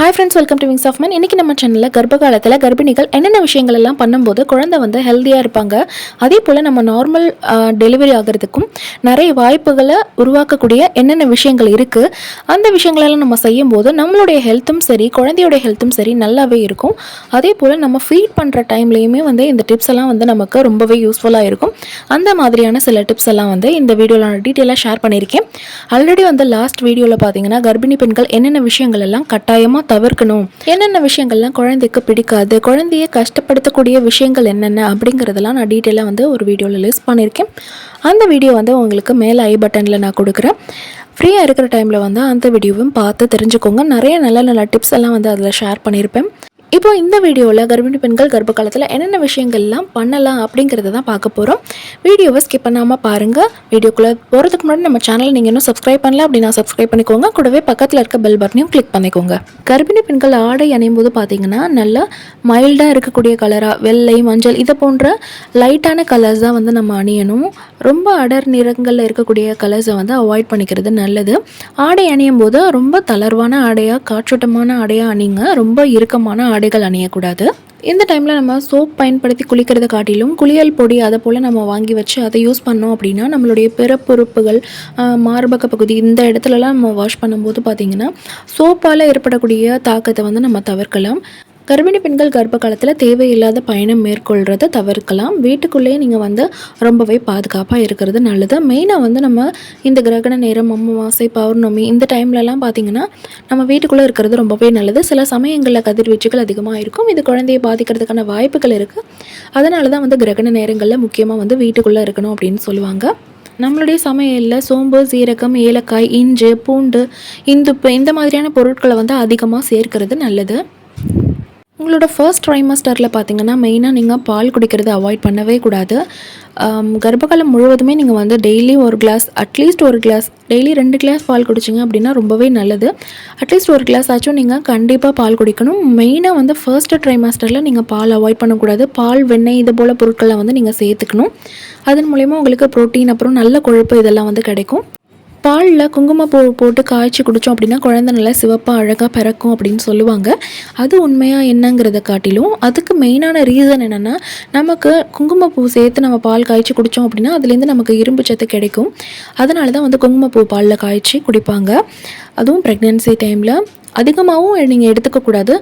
Hi friends welcome to wings of man இன்றைக்கி நம்ம சேனலில் கர்ப்ப காலத்தில் கர்ப்பிணிகள் என்னென்ன விஷயங்கள் எல்லாம் பண்ணும்போது குழந்தை வந்து ஹெல்த்தியாக இருப்பாங்க அதே போல் நம்ம நார்மல் டெலிவரி ஆகிறதுக்கும் நிறைய வாய்ப்புகளை உருவாக்கக்கூடிய என்னென்ன விஷயங்கள் இருக்குது அந்த விஷயங்களெல்லாம் நம்ம செய்யும்போது நம்மளுடைய ஹெல்த்தும் சரி குழந்தையோட ஹெல்த்தும் சரி நல்லாவே இருக்கும். அதே போல் நம்ம ஃபீட் பண்ணுற டைம்லேயுமே வந்து இந்த டிப்ஸ் எல்லாம் வந்து நமக்கு ரொம்பவே யூஸ்ஃபுல்லாக இருக்கும். அந்த மாதிரியான சில டிப்ஸ் எல்லாம் வந்து இந்த வீடியோவில் நான் டீட்டெயிலாக ஷேர் பண்ணியிருக்கேன். ஆல்ரெடி வந்து லாஸ்ட் வீடியோவில் பார்த்தீங்கன்னா கர்ப்பிணி பெண்கள் என்னென்ன விஷயங்கள் எல்லாம் கட்டாயமாக தவிர்க்கணும். என்னென்ன விஷயங்கள்லாம் குழந்தைக்கு பிடிக்காது குழந்தைய கஷ்டப்படுத்தக்கூடிய விஷயங்கள் என்னென்ன அப்படிங்கிறதெல்லாம் நான் டீட்டெயிலாக வந்து ஒரு வீடியோவில் லிஸ்ட் பண்ணியிருக்கேன். அந்த வீடியோ வந்து உங்களுக்கு மேலே ஐ பட்டனில் நான் கொடுக்குறேன். ஃப்ரீயாக இருக்கிற டைமில் வந்து அந்த வீடியோவும் பார்த்து தெரிஞ்சுக்கோங்க. நிறைய நல்ல நல்ல டிப்ஸ் எல்லாம் வந்து அதில் ஷேர் பண்ணியிருப்பேன். இப்போ இந்த வீடியோவில் கர்ப்பிணி பெண்கள் கர்ப்ப காலத்தில் என்னென்ன விஷயங்கள்லாம் பண்ணலாம் அப்படிங்கிறத தான் பார்க்க போகிறோம் வீடியோவை ஸ்கிப் பண்ணாமல் பாருங்கள் வீடியோக்குள்ளே போகிறதுக்கு முன்னாடி நம்ம சேனலை நீங்கள் இன்னும் சப்ஸ்கிரைப் பண்ணல அப்படின்னா சப்ஸ்கிரைப் பண்ணிக்கோங்க. கூடவே பக்கத்தில் இருக்க பெல் பட்டனையும் கிளிக் பண்ணிக்கோங்க. கர்ப்பிணி பெண்கள் ஆடை அணியும் போது பார்த்தீங்கன்னா நல்லா மைல்டாக இருக்கக்கூடிய கலராக வெள்ளை மஞ்சள் இதை போன்ற லைட்டான கலர்ஸ் தான் வந்து நம்ம அணியணும். ரொம்ப அடர் நிறங்களில் இருக்கக்கூடிய கலர்ஸை வந்து அவாய்ட் பண்ணிக்கிறது நல்லது. ஆடை அணியும் போது ரொம்ப தளர்வான ஆடையாக காற்றோட்டமான ஆடையாக அணிங்க. ரொம்ப இறுக்கமான ஆடைகள் அணியக்கூடாது. இந்த டைமில் நம்ம சோப் பயன்படுத்தி குளிக்கிறத காட்டிலும் குளியல் பொடி அதை போல் நம்ம வாங்கி வச்சு அதை யூஸ் பண்ணோம் அப்படின்னா நம்மளுடைய பிறப்புறுப்புகள் மார்பக பகுதி இந்த இடத்துலலாம் நம்ம வாஷ் பண்ணும்போது பார்த்திங்கன்னா சோப்பால் ஏற்படக்கூடிய தாக்கத்தை வந்து நம்ம தவிர்க்கலாம். கர்ப்பிணி பெண்கள் கர்ப்ப காலத்தில் தேவையில்லாத பயணம் மேற்கொள்கிறத தவிர்க்கலாம். வீட்டுக்குள்ளேயே நீங்கள் வந்து ரொம்பவே பாதுகாப்பாக இருக்கிறது நல்லது. மெயினாக வந்து நம்ம இந்த கிரகண நேரம் அமாவாசை பௌர்ணமி இந்த டைம்லலாம் பார்த்தீங்கன்னா நம்ம வீட்டுக்குள்ளே இருக்கிறது ரொம்பவே நல்லது. சில சமயங்களில் கதிர்வீச்சுகள் அதிகமாக இருக்கும். இது குழந்தையை பாதிக்கிறதுக்கான வாய்ப்புகள் இருக்குது அதனால தான் வந்து கிரகண நேரங்களில் முக்கியமாக வந்து வீட்டுக்குள்ளே இருக்கணும் அப்படின்னு சொல்லுவாங்க. நம்மளுடைய சமையலில் சோம்பு சீரகம் ஏலக்காய் இஞ்சி பூண்டு இந்துப்பு இந்த மாதிரியான பொருட்களை வந்து அதிகமாக சேர்க்கிறது நல்லது. உங்களோட ஃபர்ஸ்ட் ட்ரைமஸ்டரில் பார்த்தீங்கன்னா மெயினாக நீங்கள் பால் குடிக்கிறத அவாய்ட் பண்ணவே கூடாது. கர்ப்பகாலம் முழுவதுமே நீங்கள் வந்து டெய்லி ஒரு கிளாஸ் அட்லீஸ்ட் ஒரு கிளாஸ் டெய்லி ரெண்டு கிளாஸ் பால் குடிச்சிங்க அப்படின்னா ரொம்பவே நல்லது. அட்லீஸ்ட் ஒரு கிளாஸ் ஆச்சும் நீங்கள் கண்டிப்பாக பால் குடிக்கணும். மெயினாக வந்து ஃபர்ஸ்ட் ட்ரைமாஸ்டரில் நீங்கள் பால் அவாய்ட் பண்ணக்கூடாது. பால் வெண்ணெய் இது போல் பொருட்களை வந்து நீங்கள் சேர்த்துக்கணும். அதன் மூலயமா உங்களுக்கு ப்ரோட்டீன் அப்புறம் நல்ல கொழுப்பு இதெல்லாம் வந்து கிடைக்கும். பாலில் குங்குமப்பூ போட்டு காய்ச்சி குடித்தோம் அப்படின்னா குழந்தை நல்லா சிவப்பாக அழகாக பிறக்கும் அப்படின்னு சொல்லுவாங்க. அது உண்மையாக என்னங்கிறத காட்டிலும் அதுக்கு மெயினான ரீசன் என்னென்னா நமக்கு குங்குமப்பூ சேர்த்து நம்ம பால் காய்ச்சி குடித்தோம் அப்படின்னா அதுலேருந்து நமக்கு இரும்பு சத்து கிடைக்கும். அதனால தான் வந்து குங்குமப்பூ பாலில் காய்ச்சி குடிப்பாங்க. அதுவும் ப்ரெக்னென்சி டைமில் அதிகமாகவும் நீங்கள் எடுத்துக்கக்கூடாது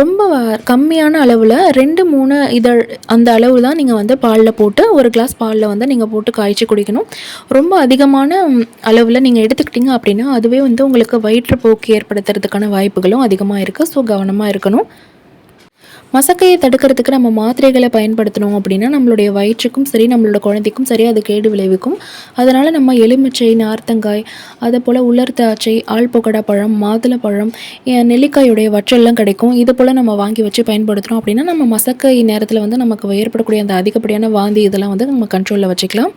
ரொம்ப கம்மியான அளவில் ரெண்டு மூணு இதழ் அந்த அளவு தான் நீங்கள் வந்து பாலில் போட்டு ஒரு கிளாஸ் பாலில் வந்து நீங்கள் போட்டு காய்ச்சி குடிக்கணும். ரொம்ப அதிகமான அளவில் நீங்கள் எடுத்துக்கிட்டீங்க அப்படின்னா அதுவே வந்து உங்களுக்கு வயிற்றுப்போக்கு ஏற்படுத்துறதுக்கான வாய்ப்புகளும் அதிகமாக இருக்குது ஸோ கவனமாக இருக்கணும். மசக்கையை தடுக்கிறதுக்கு நம்ம மாத்திரைகளை பயன்படுத்தணும் அப்படின்னா நம்மளுடைய வயிற்றுக்கும் சரி நம்மளோட குழந்தைக்கும் சரி அது கேடு விளைவிக்கும். அதனால் நம்ம எலுமிச்சை நார்த்தங்காய் அதை போல் உலர் திராட்சை ஆழ்பொகடா பழம் மாதுளப்பழம் நெல்லிக்காயுடைய வற்றெல்லாம் கிடைக்கும். இது போல் நம்ம வாங்கி வச்சு பயன்படுத்துகிறோம் அப்படின்னா நம்ம மசக்கை நேரத்தில் வந்து நமக்கு ஏற்படக்கூடிய அந்த அதிகப்படியான வாந்தி இதெல்லாம் வந்து நம்ம கண்ட்ரோலில் வச்சுக்கலாம்.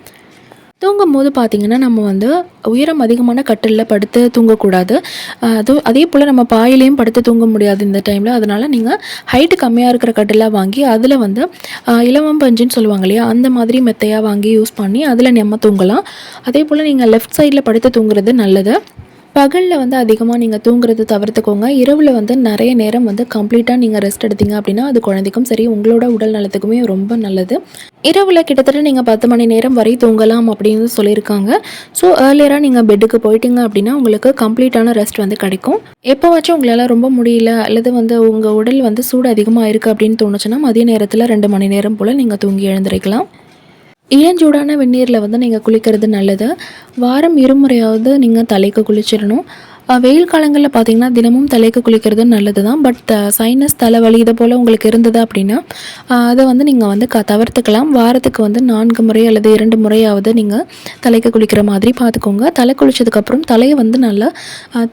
தூங்கும் போது பார்த்தீங்கன்னா நம்ம வந்து உயரம் அதிகமான கட்டிலில் படுத்து தூங்கக்கூடாது. அது அதே போல் நம்ம பாயிலையும் படுத்து தூங்க முடியாது இந்த டைமில் அதனால் நீங்கள் ஹைட்டு கம்மியாக இருக்கிற கட்டிலாக வாங்கி அதில் வந்து இலவம் பஞ்சுன்னு சொல்லுவாங்க இல்லையா? அந்த மாதிரி மெத்தையாக வாங்கி யூஸ் பண்ணி அதில் நம்ம தூங்கலாம். அதே போல் நீங்கள் லெஃப்ட் சைடில் படுத்து தூங்குறது நல்லது. பகலில் வந்து அதிகமாக நீங்கள் தூங்குறது தவிர்த்துக்கோங்க. இரவில் வந்து நிறைய நேரம் வந்து கம்ப்ளீட்டாக நீங்கள் ரெஸ்ட் எடுத்தீங்க அப்படின்னா அது குழந்தைக்கும் சரி உங்களோட உடல் நலத்துக்குமே ரொம்ப நல்லது. இரவில் கிட்டத்தட்ட நீங்கள் பத்து மணி நேரம் வரை தூங்கலாம் அப்படின்னு சொல்லியிருக்காங்க. ஸோ ஏர்லியராக நீங்கள் பெட்டுக்கு போயிட்டீங்க அப்படின்னா உங்களுக்கு கம்ப்ளீட்டான ரெஸ்ட் வந்து கிடைக்கும். எப்போவாச்சும் உங்களால் ரொம்ப முடியல அல்லது வந்து உங்கள் உடல் வந்து சூடு அதிகமாக இருக்குது அப்படின்னு தோணுச்சுன்னா மதிய நேரத்தில் ரெண்டு மணி நேரம் போல் நீங்கள் தூங்கி எழுந்திருக்கலாம். இளஞ்சூடான வெந்நீரில் வந்து நீங்கள் குளிக்கிறது நல்லது. வாரம் இருமுறையாவது நீங்கள் தலைக்கு குளிச்சிடணும். வெயில் காலங்களில் பார்த்தீங்கன்னா தினமும் தலைக்கு குளிக்கிறது நல்லது தான் பட் சைனஸ் தலைவலி இதை போல் உங்களுக்கு இருந்தது அப்படின்னா அதை வந்து நீங்கள் வந்து க தவிர்த்துக்கலாம். வாரத்துக்கு வந்து நான்கு முறை அல்லது இரண்டு முறையாவது நீங்கள் தலைக்கு குளிக்கிற மாதிரி பார்த்துக்கோங்க தலை குளித்ததுக்கப்புறம் தலையை வந்து நல்லா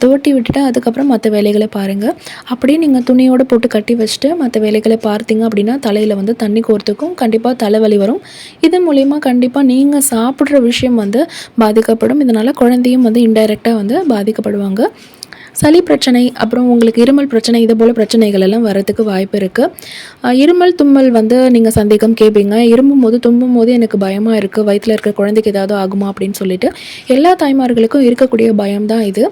தோட்டி விட்டுட்டு அதுக்கப்புறம் மற்ற வேலைகளை பாருங்கள் அப்படியே நீங்கள் துணியோடு போட்டு கட்டி வச்சுட்டு மற்ற வேலைகளை பார்த்தீங்க அப்படின்னா தலையில் வந்து தண்ணி கோர்த்துக்கும் கண்டிப்பாக தலைவலி வரும். இது மூலிமா கண்டிப்பாக நீங்கள் சாப்பிட்ற விஷயம் வந்து பாதிக்கப்படும். இதனால் குழந்தையும் வந்து இன்டைரக்டாக வந்து பாதிக்கப்படுவாங்க. சளி பிரச்சனை அப்புறம் உங்களுக்கு இருமல் பிரச்சனை இது போல் பிரச்சனைகள் எல்லாம் வரதுக்கு வாய்ப்பு இருக்குது இருமல் தும்மல் வந்து நீங்கள் சந்தேகம் கேட்பீங்க இரும்பும் போது தும்பும் போது எனக்கு பயமாக இருக்குது வயிற்றில் இருக்க குழந்தைக்கு ஏதாவது ஆகுமா அப்படின்னு சொல்லிட்டு எல்லா தாய்மார்களுக்கும் இருக்கக்கூடிய பயம்தான் இது.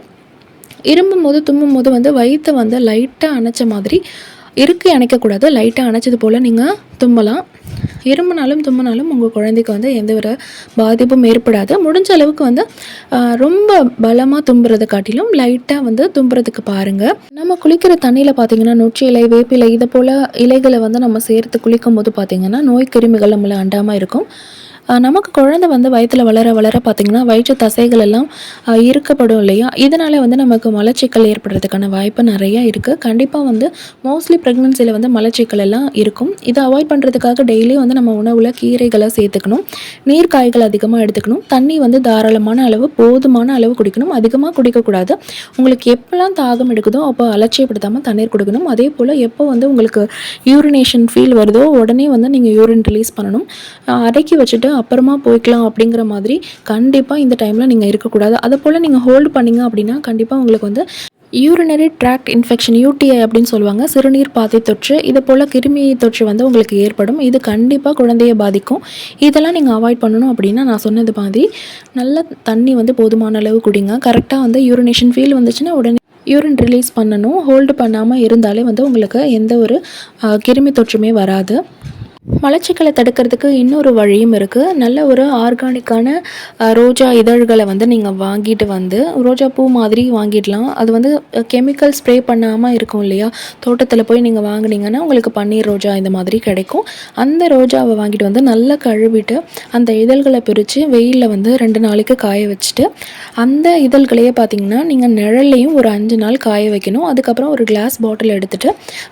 இரும்பும் போது தும்பும் போது வந்து வயிற்றை வந்து லைட்டாக அணைச்ச மாதிரி இருக்கு அணைக்கக்கூடாது. லைட்டாக அணைச்சது போல் நீங்கள் தும்பலாம். இரும்புனாலும் தும்முனாலும் உங்கள் குழந்தைக்கு வந்து எந்த ஒரு பாதிப்பும் ஏற்படாது. முடிஞ்ச அளவுக்கு வந்து ரொம்ப பலமாக தும்புறதை காட்டிலும் லைட்டாக வந்து தும்புறதுக்கு பாருங்கள் நம்ம குளிக்கிற தண்ணியில் பார்த்தீங்கன்னா நொச்சி இலை வேப்பிலை இதை போல் இலைகளை வந்து நம்ம சேர்த்து குளிக்கும் போது பார்த்தீங்கன்னா நோய் கிருமிகள் நம்மளை அண்டாமல் இருக்கும். நமக்கு குழந்தை வந்து வயிற்றில் வளர வளர பார்த்திங்கன்னா வயிற்று தசைகள் எல்லாம் இருக்கப்படும் இல்லையா? இதனால் வந்து நமக்கு மலச்சிக்கல் ஏற்படுறதுக்கான வாய்ப்பு நிறைய இருக்குது கண்டிப்பாக வந்து மோஸ்ட்லி ப்ரெக்னென்சியில் வந்து மலச்சிக்கல் எல்லாம் இருக்கும். இதை அவாய்ட் பண்ணுறதுக்காக டெய்லி வந்து நம்ம உணவில் கீரைகளை சேர்த்துக்கணும். நீர் காய்கள் அதிகமாக எடுத்துக்கணும். தண்ணி வந்து தாராளமான அளவு போதுமான அளவு குடிக்கணும். அதிகமாக குடிக்கக்கூடாது. உங்களுக்கு எப்போல்லாம் தாகம் எடுக்குதோ அப்போ அலட்சியப்படுத்தாமல் தண்ணீர் கொடுக்கணும். அதே போல் எப்போ வந்து உங்களுக்கு யூரினேஷன் ஃபீல் வருதோ உடனே வந்து நீங்கள் யூரின் ரிலீஸ் பண்ணணும். அடக்கி வச்சுட்டு அப்புறமா போய்க்கலாம் அப்படிங்கிற மாதிரி கண்டிப்பாக இந்த டைமில் நீங்கள் இருக்கக்கூடாது. அதை போல் நீங்கள் ஹோல்டு பண்ணீங்க அப்படின்னா கண்டிப்பாக உங்களுக்கு வந்து யூரினரி ட்ராக்ட் இன்ஃபெக்ஷன் யூடிஐ அப்படின்னு சொல்லுவாங்க. சிறுநீர் பாதை தொற்று இதை போல் கிருமி தொற்று வந்து உங்களுக்கு ஏற்படும். இது கண்டிப்பாக குழந்தையை பாதிக்கும். இதெல்லாம் நீங்கள் அவாய்ட் பண்ணணும் அப்படின்னா நான் சொன்னது மாதிரி நல்ல தண்ணி வந்து போதுமான அளவு குடிங்க. கரெக்டாக வந்து யூரினேஷன் ஃபீல் வந்துச்சுன்னா உடனே யூரின் ரிலீஸ் பண்ணணும். ஹோல்டு பண்ணாமல் இருந்தாலே வந்து உங்களுக்கு எந்த ஒரு கிருமி தொற்றுமே வராது. மலச்சிக்கலை தடுக்கிறதுக்கு இன்னொரு வழியும் இருக்குது நல்ல ஒரு ஆர்கானிக்கான ரோஜா இதழ்களை வந்து நீங்கள் வாங்கிட்டு வந்து ரோஜா பூ மாதிரி வாங்கிடலாம். அது வந்து கெமிக்கல் ஸ்ப்ரே பண்ணாமல் இருக்கும் இல்லையா? தோட்டத்தில் போய் நீங்கள் வாங்கினீங்கன்னா உங்களுக்கு பன்னீர் ரோஜா இந்த மாதிரி கிடைக்கும். அந்த ரோஜாவை வாங்கிட்டு வந்து நல்லா கழுவிட்டு அந்த இதழ்களை பிரித்து வெயிலில் வந்து ரெண்டு நாளைக்கு காய வச்சுட்டு அந்த இதழ்களையே பார்த்தீங்கன்னா நீங்கள் நிழல்லையும் ஒரு அஞ்சு நாள் காய வைக்கணும். அதுக்கப்புறம் ஒரு கிளாஸ் பாட்டில் எடுத்துகிட்டு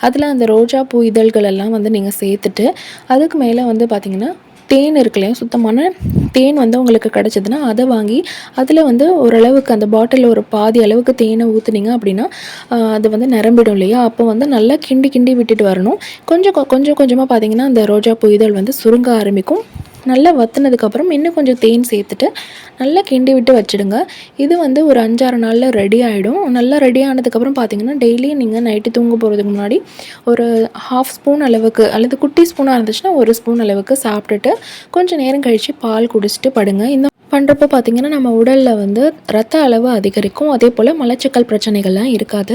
அதில் அந்த ரோஜா பூ இதழ்கள் எல்லாம் வந்து நீங்கள் சேர்த்துட்டு அதுக்கு மேலே வந்து பார்த்திங்கன்னா தேன் இருக்கு இல்லையா? சுத்தமான தேன் வந்து உங்களுக்கு கிடச்சதுன்னா அதை வாங்கி அதில் வந்து ஓரளவுக்கு அந்த பாட்டிலில் ஒரு பாதி அளவுக்கு தேனை ஊற்றுனீங்க அப்படின்னா அது வந்து நிரம்பிடும் இல்லையா? அப்போ வந்து நல்லா கிண்டி கிண்டி விட்டுட்டு வரணும். கொஞ்சம் கொ- கொஞ்சம் கொஞ்சமாக பார்த்தீங்கன்னா அந்த ரோஜா பூ இதழ் வந்து சுருங்க ஆரம்பிக்கும். நல்லா வத்தினதுக்கப்புறம் இன்னும் கொஞ்சம் தேன் சேர்த்துட்டு நல்லா கிண்டி விட்டு வச்சுடுங்க. இது வந்து ஒரு அஞ்சாறு நாளில் ரெடி ஆகிடும் நல்லா ரெடி ஆனதுக்கப்புறம் பார்த்தீங்கன்னா டெய்லி நீங்கள் நைட்டு தூங்க போகிறதுக்கு முன்னாடி ஒரு ஹாஃப் ஸ்பூன் அளவுக்கு அல்லது குட்டி ஸ்பூனாக இருந்துச்சுன்னா ஒரு ஸ்பூன் அளவுக்கு சாப்பிட்டுட்டு கொஞ்சம் நேரம் கழித்து பால் குடிச்சிட்டு படுங்க. இந்த பண்ணுறப்போ பார்த்தீங்கன்னா நம்ம உடலில் வந்து ரத்த அளவு அதிகரிக்கும். அதே போல் மலச்சிக்கல் பிரச்சனைகள்லாம் இருக்காது.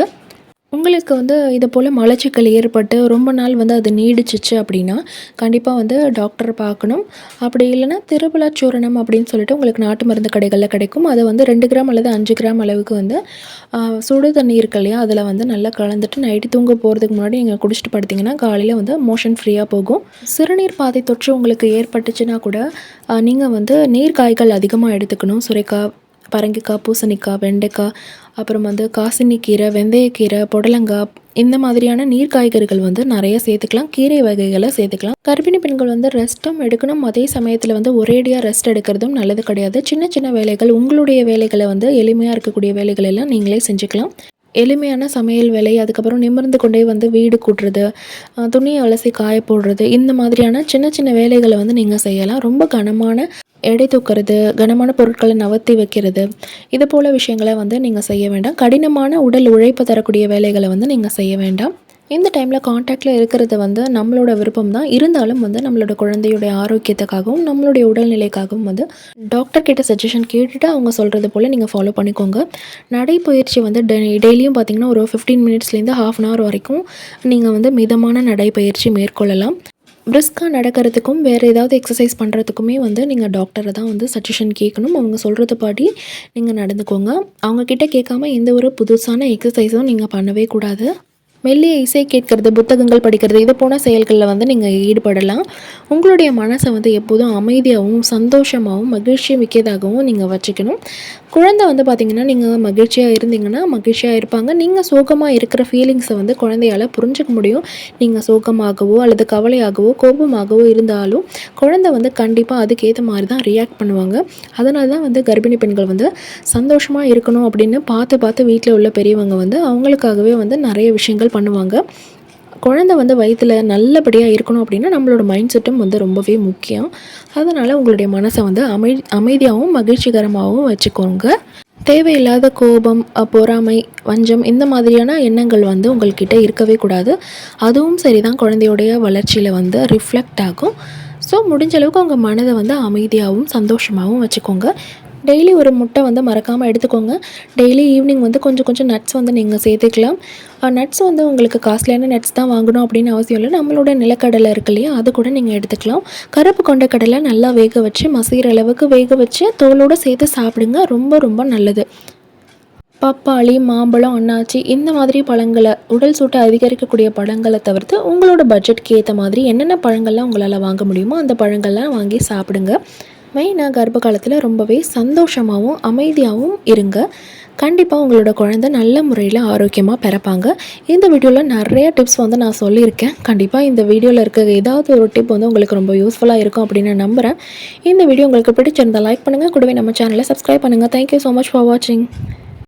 உங்களுக்கு வந்து இதை போல் மலச்சிக்கல் ஏற்பட்டு ரொம்ப நாள் வந்து அது நீடிச்சிச்சு அப்படின்னா கண்டிப்பாக வந்து டாக்டரை பார்க்கணும். அப்படி இல்லைனா திருபலா சூரணம் அப்படின்னு சொல்லிட்டு உங்களுக்கு நாட்டு மருந்து கடைகளில் கிடைக்கும். அதை வந்து ரெண்டு கிராம் அல்லது அஞ்சு கிராம் அளவுக்கு வந்து சுடு தண்ணி இருக்கு இல்லையா அதில் வந்து நல்லா கலந்துட்டு நைட்டு தூங்க போகிறதுக்கு முன்னாடி நீங்கள் குடிச்சிட்டு படுத்திங்கன்னா காலையில் வந்து மோஷன் ஃப்ரீயாக போகும். சிறுநீர் பாதை தொற்று உங்களுக்கு ஏற்பட்டுச்சுன்னா கூட நீங்கள் வந்து நீர் காய்கள் அதிகமாக எடுத்துக்கணும். சுரைக்காய் பரங்கிக்காய் பூசணிக்காய் வெண்டைக்காய் அப்புறம் வந்து காசினிக்கீரை வெந்தயக்கீரை புடலங்காய் இந்த மாதிரியான நீர் காய்கறிகள் வந்து நிறைய சேர்த்துக்கலாம். கீரை வகைகளை சேர்த்துக்கலாம். கர்ப்பிணி பெண்கள் வந்து ரெஸ்ட்டும் எடுக்கணும். அதே சமயத்தில் வந்து ஒரேடியாக ரெஸ்ட் எடுக்கிறதும் நல்லது கிடையாது. சின்ன சின்ன வேலைகள் உங்களுடைய வேலைகளை வந்து எளிமையாக இருக்கக்கூடிய வேலைகள் எல்லாம் நீங்களே செஞ்சுக்கலாம். எளிமையான சமையல் வேலை அதுக்கப்புறம் நிமிர்ந்து கொண்டே வந்து வீடு கூட்டுறது துணியை அலசி காய போடுறது இந்த மாதிரியான சின்ன சின்ன வேலைகளை வந்து நீங்கள் செய்யலாம். ரொம்ப கனமான எடை தூக்கிறது கனமான பொருட்களை நவர்த்தி வைக்கிறது இது போல் விஷயங்களை வந்து நீங்கள் செய்ய வேண்டாம். கடினமான உடல் உழைப்பு தரக்கூடிய வேலைகளை வந்து நீங்கள் செய்ய வேண்டாம். இந்த டைமில் காண்டாக்டில் இருக்கிறது வந்து நம்மளோட விருப்பம் தான் இருந்தாலும் வந்து நம்மளோட குழந்தையுடைய ஆரோக்கியத்துக்காகவும் நம்மளுடைய உடல்நிலைக்காகவும் வந்து டாக்டர் கிட்ட சஜஷன் கேட்டுட்டு அவங்க சொல்கிறது போல் நீங்கள் ஃபாலோ பண்ணிக்கோங்க. நடைப்பயிற்சி வந்து டெ- டெய்லியும் பார்த்தீங்கன்னா ஒரு ஃபிஃப்டீன் மினிட்ஸ்லேருந்து ஹாஃப் அன் ஹவர் வரைக்கும் நீங்கள் வந்து மிதமான நடைப்பயிற்சி மேற்கொள்ளலாம். பிரிஸ்காக நடக்கிறதுக்கும் வேறு ஏதாவது எக்ஸசைஸ் பண்ணுறதுக்குமே வந்து நீங்கள் டாக்டரை தான் வந்து சஜஷன் கேட்கணும். அவங்க சொல்கிறது பாடி நீங்கள் நடந்துக்கோங்க. அவங்கக்கிட்ட கேட்காம எந்த ஒரு புதுசான எக்ஸசைஸும் நீங்கள் பண்ணவே கூடாது. மெல்லிய இசை கேட்கறது புத்தகங்கள் படிக்கிறது இது போன செயல்களில் வந்து நீங்கள் ஈடுபடலாம். உங்களுடைய மனசை வந்து எப்போதும் அமைதியாகவும் சந்தோஷமாகவும் மகிழ்ச்சி மிக்கதாகவும் நீங்கள் வச்சுக்கணும். குழந்தை வந்து பார்த்திங்கன்னா நீங்கள் மகிழ்ச்சியாக இருந்தீங்கன்னா மகிழ்ச்சியாக இருப்பாங்க. நீங்கள் சோகமாக இருக்கிற ஃபீலிங்ஸை வந்து குழந்தையால் புரிஞ்சுக்க முடியும். நீங்கள் சோகமாகவோ அல்லது கவலையாகவோ கோபமாகவோ இருந்தாலும் குழந்தை வந்து கண்டிப்பாக அதுக்கேற்ற மாதிரி தான் ரியாக்ட் பண்ணுவாங்க. அதனால தான் வந்து கர்ப்பிணி பெண்கள் வந்து சந்தோஷமாக இருக்கணும் அப்படின்னு பார்த்து பார்த்து வீட்டில் உள்ள பெரியவங்க வந்து அவங்களுக்காகவே வந்து நிறைய விஷயங்கள் பண்ணுவாங்க. குழந்தை வந்து வயிற்றில் நல்லபடியாக இருக்கணும் அப்படின்னா நம்மளோட மைண்ட் செட்டும் வந்து ரொம்பவே முக்கியம். அதனால் உங்களுடைய மனசை வந்து அமை அமைதியாகவும் மகிழ்ச்சிகரமாகவும் வச்சுக்கோங்க. தேவையில்லாத கோபம் பொறாமை வஞ்சம் இந்த மாதிரியான எண்ணங்கள் வந்து உங்கள்கிட்ட இருக்கவே கூடாது. அதுவும் சரி தான் குழந்தையோடைய வளர்ச்சியில் வந்து ரிஃப்ளெக்ட் ஆகும். ஸோ முடிஞ்ச அளவுக்கு உங்கள் மனதை வந்து அமைதியாகவும் சந்தோஷமாகவும் வச்சுக்கோங்க. டெய்லி ஒரு முட்டை வந்து மறக்காமல் எடுத்துக்கோங்க. டெய்லி ஈவினிங் வந்து கொஞ்சம் கொஞ்சம் நட்ஸ் வந்து நீங்கள் சேர்த்துக்கலாம். நட்ஸ் வந்து உங்களுக்கு காஸ்ட்லியான நட்ஸ் தான் வாங்கணும் அப்படின்னு அவசியம் இல்லை. நம்மளோட நிலக்கடலை இருக்கு இல்லையா? அது கூட நீங்கள் எடுத்துக்கலாம். கருப்பு கொண்ட கடலை நல்லா வேக வச்சு மசிகிற அளவுக்கு வேக வச்சு தோலோடு சேர்த்து சாப்பிடுங்க. ரொம்ப ரொம்ப நல்லது. பப்பாளி மாம்பழம் அன்னாச்சி இந்த மாதிரி பழங்களை உடல் சூட்டை அதிகரிக்கக்கூடிய பழங்களை தவிர்த்து உங்களோட பட்ஜெட்க்கு ஏற்ற மாதிரி என்னென்ன பழங்கள்லாம் உங்களால் வாங்க முடியுமோ அந்த பழங்கள்லாம் வாங்கி சாப்பிடுங்க. மெயினாக கர்ப்ப காலத்தில் ரொம்பவே சந்தோஷமாகவும் அமைதியாகவும் இருங்க. கண்டிப்பாக உங்களோட குழந்தை நல்ல முறையில் ஆரோக்கியமாக பிறப்பாங்க. இந்த வீடியோவில் நிறைய டிப்ஸ் வந்து நான் சொல்லியிருக்கேன். கண்டிப்பாக இந்த வீடியோவில் இருக்க ஏதாவது ஒரு டிப் வந்து உங்களுக்கு ரொம்ப யூஸ்ஃபுல்லாக இருக்கும் அப்படின்னு நான் நம்புகிறேன் இந்த வீடியோ உங்களுக்கு பிடிச்சிருந்தால் லைக் பண்ணுங்கள் கூடவே நம்ம சேனலை சப்ஸ்கிரைப் பண்ணுங்கள் தேங்க்யூ ஸோ மச் ஃபார் வாட்சிங்